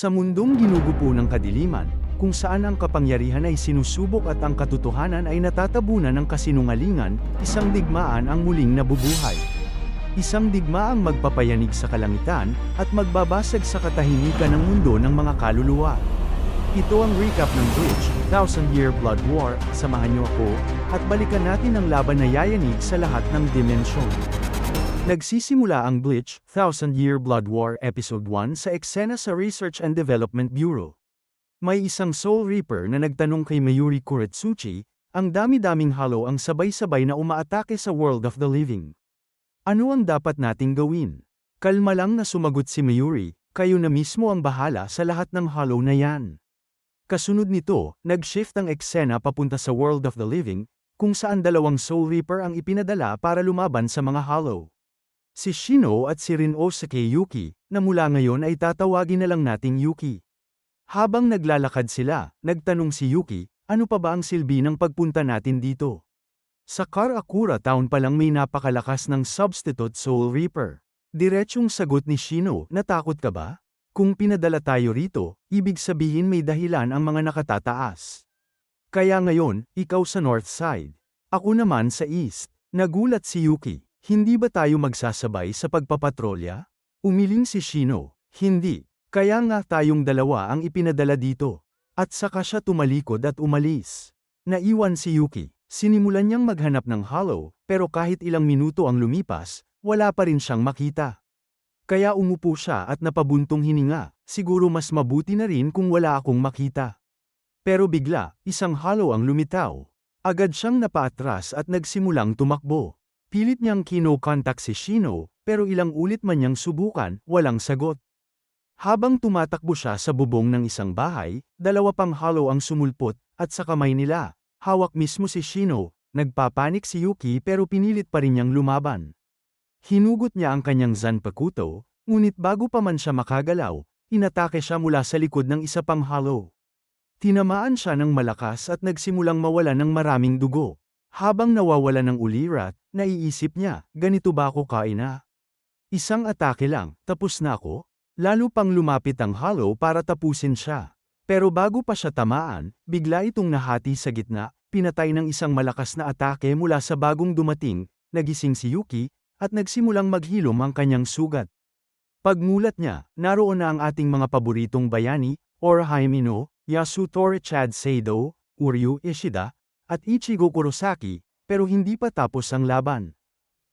Sa mundong ginugupo ng kadiliman, kung saan ang kapangyarihan ay sinusubok at ang katotohanan ay natatabunan ng kasinungalingan, isang digmaan ang muling nabubuhay. Isang digmaang magpapayanig sa kalangitan, at magbabasag sa katahimikan ng mundo ng mga kaluluwa. Ito ang recap ng Bleach, Thousand Year Blood War, samahan niyo ako, at balikan natin ang laban na yayanig sa lahat ng dimensyon. Nagsisimula ang Bleach, Thousand Year Blood War Episode 1 sa eksena sa Research and Development Bureau. May isang Soul Reaper na nagtanong kay Mayuri Kuretsuchi, ang dami-daming hollow ang sabay-sabay na umaatake sa world of the living. Ano ang dapat nating gawin? Kalma lang na sumagot si Mayuri, kayo na mismo ang bahala sa lahat ng hollow na yan. Kasunod nito, nag-shift ang eksena papunta sa world of the living, kung saan dalawang Soul Reaper ang ipinadala para lumaban sa mga hollow. Si Shino at si Rin Osake Yuki, na mula ngayon ay tatawagin na lang nating Yuki. Habang naglalakad sila, nagtanong si Yuki, ano pa ba ang silbi ng pagpunta natin dito? Sa Karakura Town pa lang may napakalakas ng substitute Soul Reaper. Diretsyong sagot ni Shino, natakot ka ba? Kung pinadala tayo rito, ibig sabihin may dahilan ang mga nakatataas. Kaya ngayon, ikaw sa north side. Ako naman sa east. Nagulat si Yuki, hindi ba tayo magsasabay sa pagpapatrolya? Umiling si Shino, hindi. Kaya nga tayong dalawa ang ipinadala dito. At saka siya tumalikod at umalis. Naiwan si Yuki, sinimulan niyang maghanap ng hollow, pero kahit ilang minuto ang lumipas, wala pa rin siyang makita. Kaya umupo siya at napabuntong hininga, siguro mas mabuti na rin kung wala akong makita. Pero bigla, isang hollow ang lumitaw. Agad siyang napaatras at nagsimulang tumakbo. Pilit niyang kino-contact si Shino, pero ilang ulit man niyang subukan, walang sagot. Habang tumatakbo siya sa bubong ng isang bahay, dalawa pang hollow ang sumulpot, at sa kamay nila, hawak mismo si Shino, nagpapanik si Yuki pero pinilit pa rin niyang lumaban. Hinugot niya ang kanyang Zanpakuto, ngunit bago pa man siya makagalaw, inatake siya mula sa likod ng isa pang hollow. Tinamaan siya ng malakas at nagsimulang mawala ng maraming dugo. Habang nawawala ng ulirat, naiisip niya, ganito ba ako kaina? Isang atake lang, tapos na ako? Lalo pang lumapit ang hollow para tapusin siya. Pero bago pa siya tamaan, bigla itong nahati sa gitna, pinatay ng isang malakas na atake mula sa bagong dumating, nagising si Yuki, at nagsimulang maghilom ang kanyang sugat. Pagmulat niya, naroon na ang ating mga paboritong bayani, Orihime no, Yasutore Chad Seido, Uryu Ishida, at Ichigo Kurosaki, pero hindi pa tapos ang laban.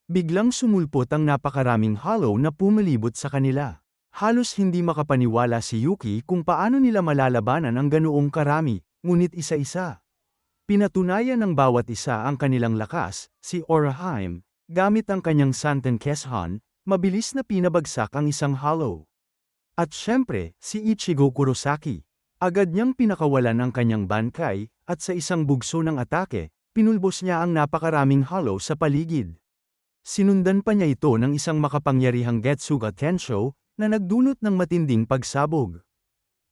Biglang sumulpot ang napakaraming hollow na pumalibot sa kanila. Halos hindi makapaniwala si Yuki kung paano nila malalabanan ang ganoong karami, ngunit isa-isa. Pinatunayan ng bawat isa ang kanilang lakas, si Orihime, gamit ang kanyang Santen Keshan, mabilis na pinabagsak ang isang hollow. At syempre, si Ichigo Kurosaki. Agad niyang pinakawalan ang kanyang bankay, at sa isang bugso ng atake, pinulbos niya ang napakaraming hollow sa paligid. Sinundan pa niya ito ng isang makapangyarihang Getsuga Tensho, na nagdulot ng matinding pagsabog.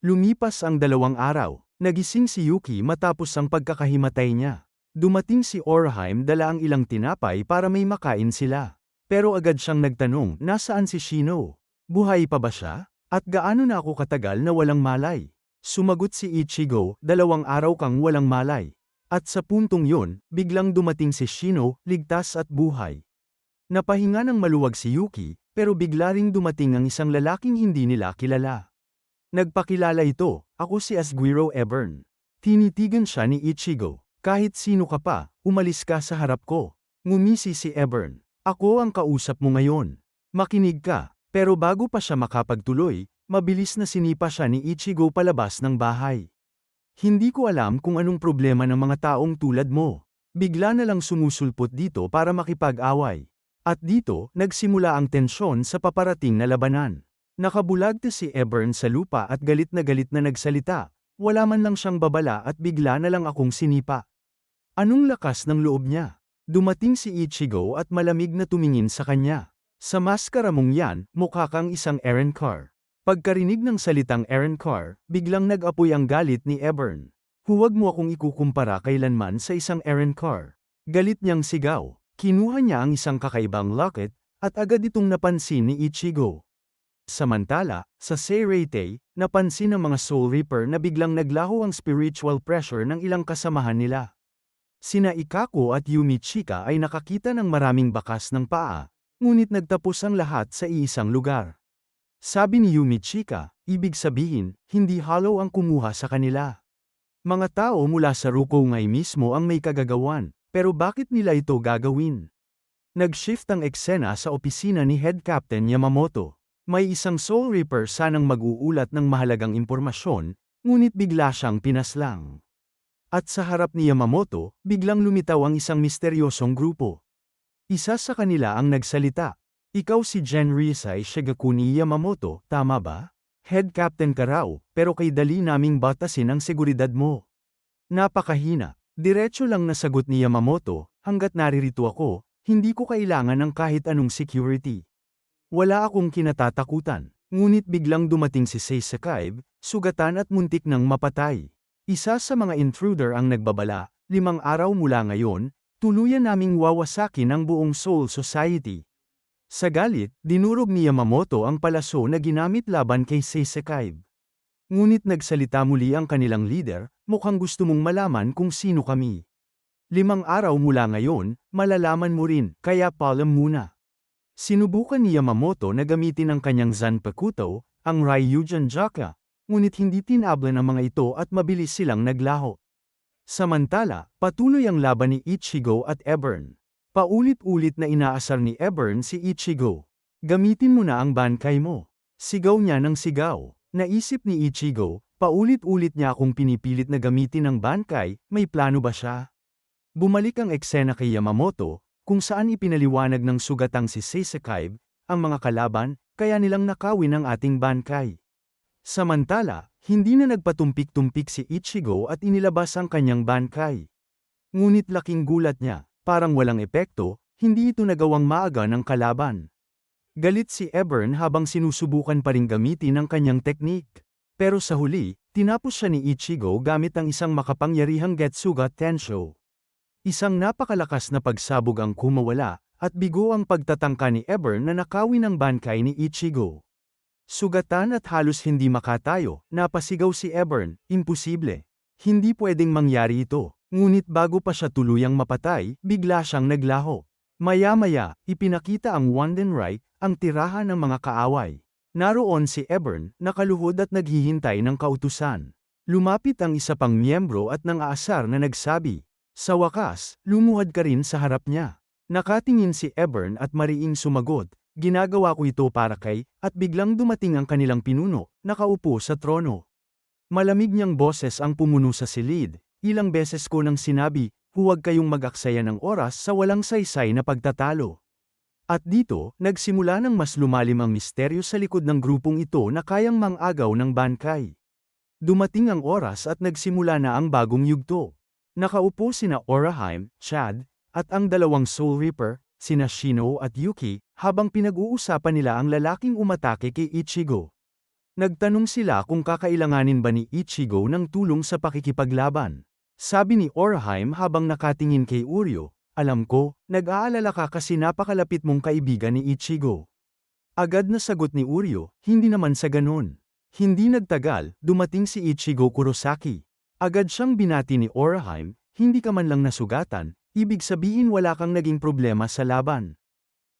Lumipas ang dalawang araw, nagising si Yuki matapos ang pagkakahimatay niya. Dumating si Orheim dala ang ilang tinapay para may makain sila. Pero agad siyang nagtanong, nasaan si Shino? Buhay pa ba siya? At gaano na ako katagal na walang malay? Sumagot si Ichigo, dalawang araw kang walang malay. At sa puntong yun, biglang dumating si Shino, ligtas at buhay. Napahinga ng maluwag si Yuki, pero bigla ring dumating ang isang lalaking hindi nila kilala. Nagpakilala ito, ako si Asguiro Ebern. Tinitigan siya ni Ichigo, kahit sino ka pa, umalis ka sa harap ko. Ngumisi si Ebern, ako ang kausap mo ngayon. Makinig ka, pero bago pa siya makapagtuloy, mabilis na sinipa siya ni Ichigo palabas ng bahay. Hindi ko alam kung anong problema ng mga taong tulad mo. Bigla na lang sumusulpot dito para makipag-away. At dito, nagsimula ang tensyon sa paparating na labanan. Nakabulagte si Ebern sa lupa at galit na galit na nagsalita. Wala man lang siyang babala at bigla na lang akong sinipa. Anong lakas ng loob niya? Dumating si Ichigo at malamig na tumingin sa kanya. Sa maskara mong yan, mukha kang isang errand car. Pagkarinig ng salitang errand car, biglang nag-apoy ang galit ni Ebern. Huwag mo akong ikukumpara kailanman sa isang errand car. Galit niyang sigaw. Kinuha niya ang isang kakaibang locket, at agad itong napansin ni Ichigo. Samantala, sa Seirete, napansin ng mga Soul Reaper na biglang naglaho ang spiritual pressure ng ilang kasamahan nila. Sina Ikako at Yumi Chika ay nakakita ng maraming bakas ng paa, ngunit nagtapos ang lahat sa iisang lugar. Sabi ni Yumi Chika, ibig sabihin, hindi hollow ang kumuha sa kanila. Mga tao mula sa Rukongay mismo ang may kagagawan, pero bakit nila ito gagawin? Nag-shift ang eksena sa opisina ni Head Captain Yamamoto. May isang Soul Reaper sanang mag-uulat ng mahalagang impormasyon, ngunit bigla siyang pinaslang. At sa harap ni Yamamoto, biglang lumitaw ang isang misteryosong grupo. Isa sa kanila ang nagsalita. Ikaw si Jen Risai Shigakuni Yamamoto, tama ba? Head Captain ka raw, pero kay dali naming batasin ang seguridad mo. Napakahina. Diretso lang nasagot ni Yamamoto, hanggat naririto ako, hindi ko kailangan ng kahit anong security. Wala akong kinatatakutan, ngunit biglang dumating si Sei Sakaib, sugatan at muntik ng mapatay. Isa sa mga intruder ang nagbabala, limang araw mula ngayon, tuluyan naming wawasakin ang buong Soul Society. Sa galit, dinurog ni Yamamoto ang palaso na ginamit laban kay Sei Sakaib. Ngunit nagsalita muli ang kanilang leader, mukhang gusto mong malaman kung sino kami. Limang araw mula ngayon, malalaman mo rin, kaya paalam muna. Sinubukan ni Yamamoto na gamitin ang kanyang Zanpakuto, ang Ryujan Jaka, ngunit hindi tinablan ang mga ito at mabilis silang naglaho. Samantala, patuloy ang laban ni Ichigo at Ebern. Paulit-ulit na inaasar ni Ebern si Ichigo. Gamitin mo na ang bankay mo. Sigaw niya ng sigaw. Naisip ni Ichigo, paulit-ulit niya akong pinipilit na gamitin ang bankay, may plano ba siya? Bumalik ang eksena kay Yamamoto, kung saan ipinaliwanag ng sugatang si Seisakibe, ang mga kalaban, kaya nilang nakawin ang ating bankay. Samantala, hindi na nagpatumpik-tumpik si Ichigo at inilabas ang kanyang bankay. Ngunit laking gulat niya, parang walang epekto, hindi ito nagawang maaga ng kalaban. Galit si Ebern habang sinusubukan pa ring gamitin ang kanyang teknik. Pero sa huli, tinapos siya ni Ichigo gamit ang isang makapangyarihang Getsuga Tensho. Isang napakalakas na pagsabog ang kumawala, at bigo ang pagtatangka ni Ebern na nakawin ang bankay ni Ichigo. Sugatan at halos hindi makatayo, napasigaw si Ebern, imposible. Hindi pwedeng mangyari ito, ngunit bago pa siya tuluyang mapatay, bigla siyang naglaho. Maya-maya, ipinakita ang Wandenreich, ang tirahan ng mga kaaway. Naroon si Ebern, nakaluhod at naghihintay ng kautusan. Lumapit ang isa pang miyembro at nang aasar na nagsabi, sa wakas, lumuhad ka rin sa harap niya. Nakatingin si Ebern at mariing sumagot, ginagawa ko ito para kay, at biglang dumating ang kanilang pinuno, nakaupo sa trono. Malamig niyang boses ang pumuno sa silid, ilang beses ko nang sinabi, huwag kayong mag-aksaya ng oras sa walang saysay na pagtatalo. At dito, nagsimula ng mas lumalim ang misteryo sa likod ng grupong ito na kayang mang-agaw ng bankay. Dumating ang oras at nagsimula na ang bagong yugto. Nakaupo sina Oraheim, Chad, at ang dalawang Soul Reaper, sina Shino at Yuki, habang pinag-uusapan nila ang lalaking umatake kay Ichigo. Nagtanong sila kung kakailanganin ba ni Ichigo ng tulong sa pakikipaglaban. Sabi ni Oraheim habang nakatingin kay Uryo, alam ko, nag-aalala ka kasi napakalapit mong kaibigan ni Ichigo. Agad na sagot ni Uryo, hindi naman sa ganun. Hindi nagtagal, dumating si Ichigo Kurosaki. Agad siyang binati ni Oraheim, hindi ka man lang nasugatan, ibig sabihin wala kang naging problema sa laban.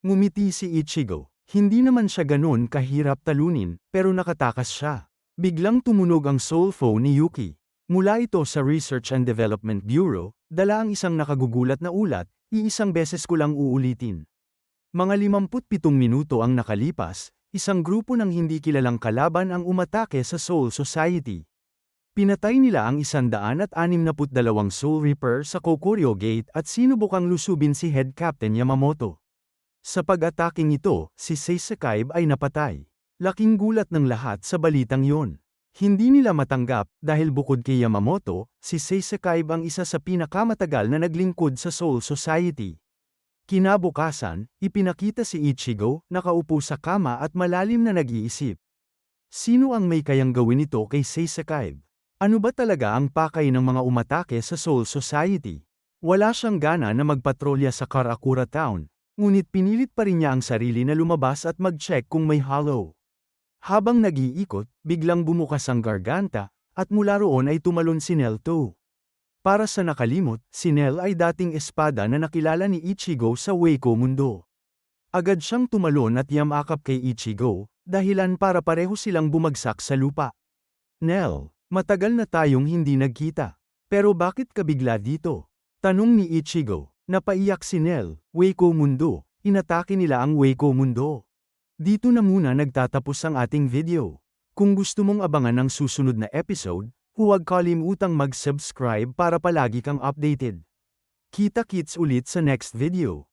Ngumiti si Ichigo, hindi naman siya ganun kahirap talunin, pero nakatakas siya. Biglang tumunog ang soul phone ni Yuki. Mula ito sa Research and Development Bureau, dala ang isang nakagugulat na ulat, iisang beses ko lang uulitin. Mga 57 minuto ang nakalipas, isang grupo ng hindi kilalang kalaban ang umatake sa Soul Society. Pinatay nila ang 162 Soul Reaper sa Kokuryo Gate at sinubukang lusubin si Head Captain Yamamoto. Sa pag-ataking ito, si Seisakibe ay napatay. Laking gulat ng lahat sa balitang yon. Hindi nila matanggap dahil bukod kay Yamamoto, si Seisakibe ang isa sa pinakamatagal na naglingkod sa Soul Society. Kinabukasan, ipinakita si Ichigo, nakaupo sa kama at malalim na nag-iisip. Sino ang may kayang gawin ito kay Seisakibe? Ano ba talaga ang pakay ng mga umatake sa Soul Society? Wala siyang gana na magpatrolya sa Karakura Town, ngunit pinilit pa rin niya ang sarili na lumabas at mag-check kung may hollow. Habang nag-iikot, biglang bumukas ang garganta, at mula roon ay tumalon si Nell to. Para sa nakalimot, si Nell ay dating espada na nakilala ni Ichigo sa Waco mundo. Agad siyang tumalon at yamakap kay Ichigo, dahilan para pareho silang bumagsak sa lupa. Nell, matagal na tayong hindi nagkita. Pero bakit ka bigla dito? Tanong ni Ichigo. Napaiyak si Nell, Waco mundo, inatake nila ang Waco mundo. Dito na muna nagtatapos ang ating video. Kung gusto mong abangan ang susunod na episode, huwag kalimutang mag-subscribe para palagi kang updated. Kita-kits ulit sa next video.